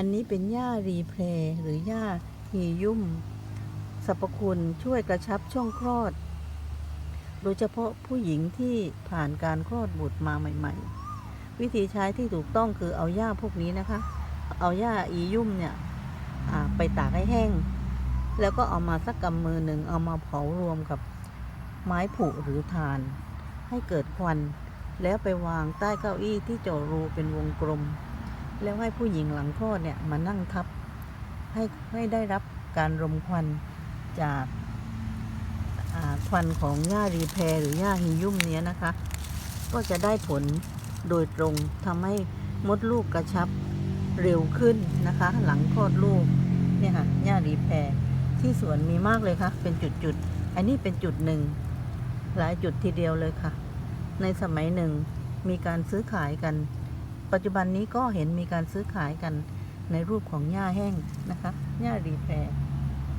อันนี้เป็นหญ้ารีเพลหรือหญ้าฮียุ่มสรรพคุณช่วยกระชับช่องคลอด โดยเฉพาะผู้หญิงที่ผ่านการคลอดบุตรมาใหม่ ๆ วิธีใช้ที่ถูกต้องคือเอาหญ้าพวกนี้นะคะ เอาหญ้าอียุ่มเนี่ยไปตากให้แห้ง แล้วก็เอามาสักกำมือหนึ่งเอามาเผารวมกับไม้ผุหรือถ่าน ให้เกิดควัน แล้วไปวางใต้เก้าอี้ที่เจาะรูเป็นวงกลม แล้วให้ผู้หญิงหลังคลอดเนี่ยมานั่งทับ ให้ให้ได้รับการรมควันจากควันของหญ้ารีแพรหรือหญ้าฮิยุ่มเนี้ยนะคะ ก็จะได้ผลโดยตรงทำให้มดลูกกระชับเร็วขึ้นนะคะ หลังคลอดลูกเนี่ยค่ะหญ้ารีแพรที่สวนมีมากเลยค่ะ เป็นจุดๆ อันนี้เป็นจุดหนึ่ง หลายจุดทีเดียวเลยค่ะ ในสมัยหนึ่งมีการซื้อขายกัน ปัจจุบันนี้ก็เห็นมีการซื้อขายกันในรูปของหญ้าแห้งนะคะหญ้ารีแพร